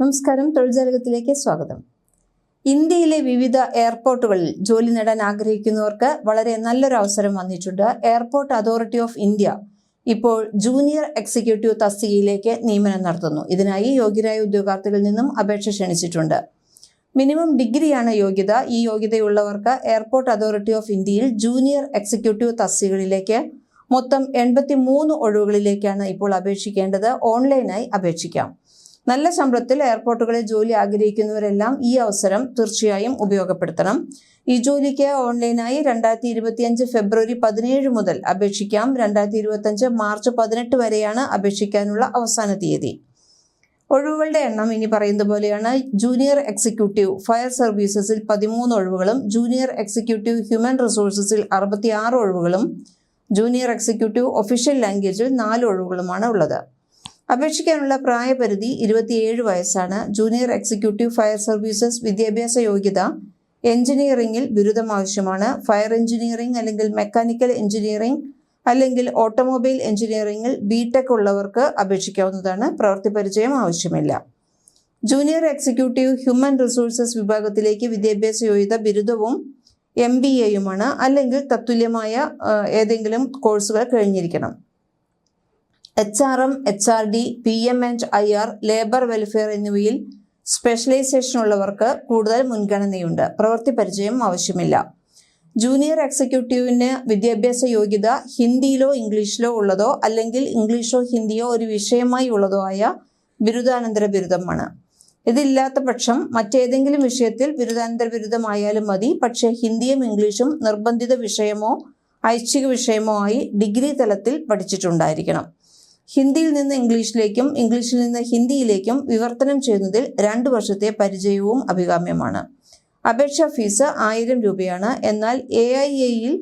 നമസ്കാരം. തൊഴിൽജാലകത്തിലേക്ക് സ്വാഗതം. ഇന്ത്യയിലെ വിവിധ എയർപോർട്ടുകളിൽ ജോലി നേടാൻ ആഗ്രഹിക്കുന്നവർക്ക് വളരെ നല്ലൊരു അവസരം വന്നിട്ടുണ്ട്. എയർപോർട്ട് അതോറിറ്റി ഓഫ് ഇന്ത്യ ഇപ്പോൾ ജൂനിയർ എക്സിക്യൂട്ടീവ് തസ്തികയിലേക്ക് നിയമനം നടത്തുന്നു. ഇതിനായി യോഗ്യരായ ഉദ്യോഗാർത്ഥികളിൽ നിന്നും അപേക്ഷ ക്ഷണിച്ചിട്ടുണ്ട്. മിനിമം ഡിഗ്രിയാണ് യോഗ്യത. ഈ യോഗ്യതയുള്ളവർക്ക് എയർപോർട്ട് അതോറിറ്റി ഓഫ് ഇന്ത്യയിൽ ജൂനിയർ എക്സിക്യൂട്ടീവ് തസ്തികകളിലേക്ക് മൊത്തം എൺപത്തി മൂന്ന് ഒഴിവുകളിലേക്കാണ് ഇപ്പോൾ അപേക്ഷിക്കേണ്ടത്. ഓൺലൈനായി അപേക്ഷിക്കാം. നല്ല ശമ്പളത്തിൽ എയർപോർട്ടുകളിൽ ജോലി ആഗ്രഹിക്കുന്നവരെല്ലാം ഈ അവസരം തീർച്ചയായും ഉപയോഗപ്പെടുത്തണം. ഈ ജോലിക്ക് ഓൺലൈനായി രണ്ടായിരത്തി ഇരുപത്തിയഞ്ച് ഫെബ്രുവരി പതിനേഴ് മുതൽ അപേക്ഷിക്കാം. രണ്ടായിരത്തി ഇരുപത്തിയഞ്ച് മാർച്ച് പതിനെട്ട് വരെയാണ് അപേക്ഷിക്കാനുള്ള അവസാന തീയതി. ഒഴിവുകളുടെ എണ്ണം ഇനി പറയുന്ന പോലെയാണ്. ജൂനിയർ എക്സിക്യൂട്ടീവ് ഫയർ സർവീസസിൽ പതിമൂന്ന് ഒഴിവുകളും ജൂനിയർ എക്സിക്യൂട്ടീവ് ഹ്യൂമൻ റിസോഴ്സസിൽ അറുപത്തിയാറ് ഒഴിവുകളും ജൂനിയർ എക്സിക്യൂട്ടീവ് ഒഫീഷ്യൽ ലാംഗ്വേജിൽ നാല് ഒഴിവുകളുമാണ് ഉള്ളത്. അപേക്ഷിക്കാനുള്ള പ്രായപരിധി ഇരുപത്തിയേഴ് വയസ്സാണ്. ജൂനിയർ എക്സിക്യൂട്ടീവ് ഫയർ സർവീസസ് വിദ്യാഭ്യാസ യോഗ്യത എഞ്ചിനീയറിംഗിൽ ബിരുദം ആവശ്യമാണ് ഫയർ എഞ്ചിനീയറിംഗ് അല്ലെങ്കിൽ മെക്കാനിക്കൽ എഞ്ചിനീയറിംഗ് അല്ലെങ്കിൽ ഓട്ടോമൊബൈൽ എഞ്ചിനീയറിംഗിൽ ബി ടെക് ഉള്ളവർക്ക് അപേക്ഷിക്കാവുന്നതാണ്. പ്രവൃത്തി പരിചയം ആവശ്യമില്ല. ജൂനിയർ എക്സിക്യൂട്ടീവ് ഹ്യൂമൻ റിസോഴ്സസ് വിഭാഗത്തിലേക്ക് വിദ്യാഭ്യാസ യോഗ്യത ബിരുദവും എം ബി എയുമാണ്. അല്ലെങ്കിൽ തത്തുല്യമായ ഏതെങ്കിലും കോഴ്സുകൾ കഴിഞ്ഞിരിക്കണം. H R M H R D P M and I R labour welfare എന്നിവയിൽ സ്പെഷ്യലൈസേഷൻ ഉള്ളവർക്ക് കൂടുതൽ മുൻഗണനയുണ്ട്. പ്രവൃത്തി പരിചയം ആവശ്യമില്ല. ജൂനിയർ എക്സിക്യൂട്ടീവിന് വിദ്യാഭ്യാസ യോഗ്യത ഹിന്ദിയിലോ ഇംഗ്ലീഷിലോ ഉള്ളതോ അല്ലെങ്കിൽ ഇംഗ്ലീഷോ ഹിന്ദിയോ ഒരു വിഷയമായി ഉള്ളതോ ആയ ബിരുദാനന്തര ബിരുദമാണ്. ഇതില്ലാത്ത പക്ഷം മറ്റേതെങ്കിലും വിഷയത്തിൽ ബിരുദാനന്തര ബിരുദമായാലും മതി. പക്ഷേ ഹിന്ദിയും ഇംഗ്ലീഷും നിർബന്ധിത വിഷയമോ ഐച്ഛിക വിഷയമോ ആയി ഡിഗ്രി തലത്തിൽ പഠിച്ചിട്ടുണ്ടായിരിക്കണം. ഹിന്ദിയിൽ നിന്ന് ഇംഗ്ലീഷിലേക്കും ഇംഗ്ലീഷിൽ നിന്ന് ഹിന്ദിയിലേക്കും വിവർത്തനം ചെയ്യുന്നതിൽ രണ്ട് വർഷത്തെ പരിചയവും അഭികാമ്യമാണ്. അപേക്ഷാ ഫീസ് ആയിരം രൂപയാണ്. എന്നാൽ എ ഐ എയിൽ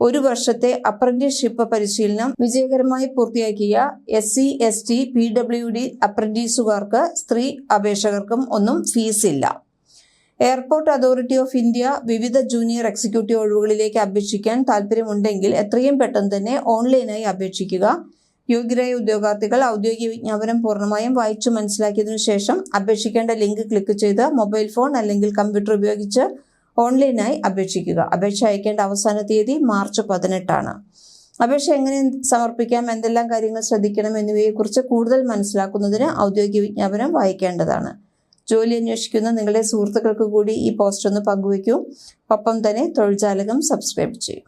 ഒരു വർഷത്തെ അപ്രന്റീസ്ഷിപ്പ് പരിശീലനം വിജയകരമായി പൂർത്തിയാക്കിയ S C S T P W D അപ്രന്റീസുകാർക്ക് സ്ത്രീ അപേക്ഷകർക്കും ഒന്നും ഫീസ് ഇല്ല എയർപോർട്ട് അതോറിറ്റി ഓഫ് ഇന്ത്യ വിവിധ ജൂനിയർ എക്സിക്യൂട്ടീവ് ഒഴിവുകളിലേക്ക് അപേക്ഷിക്കാൻ താല്പര്യമുണ്ടെങ്കിൽ എത്രയും പെട്ടെന്ന് തന്നെ ഓൺലൈനായി അപേക്ഷിക്കുക. യോഗ്യരായ ഉദ്യോഗാർത്ഥികൾ ഔദ്യോഗിക വിജ്ഞാപനം പൂർണമായും വായിച്ചു മനസ്സിലാക്കിയതിനു ശേഷം അപേക്ഷിക്കേണ്ട ലിങ്ക് ക്ലിക്ക് ചെയ്ത് മൊബൈൽ ഫോൺ അല്ലെങ്കിൽ കമ്പ്യൂട്ടർ ഉപയോഗിച്ച് ഓൺലൈനായി അപേക്ഷിക്കുക. അപേക്ഷ അയക്കേണ്ട അവസാന തീയതി മാർച്ച് പതിനെട്ടാണ്. അപേക്ഷ എങ്ങനെ സമർപ്പിക്കാം എന്തെല്ലാം കാര്യങ്ങൾ ശ്രദ്ധിക്കണം എന്നിവയെക്കുറിച്ച് കൂടുതൽ മനസ്സിലാക്കുന്നതിന് ഔദ്യോഗിക വിജ്ഞാപനം വായിക്കേണ്ടതാണ്. ജോലി അന്വേഷിക്കുന്ന നിങ്ങളുടെ സുഹൃത്തുക്കൾക്ക് കൂടി ഈ പോസ്റ്റ് ഒന്ന് പങ്കുവയ്ക്കൂ. ഒപ്പം തന്നെ തൊഴിൽജാലകം സബ്സ്ക്രൈബ് ചെയ്യും.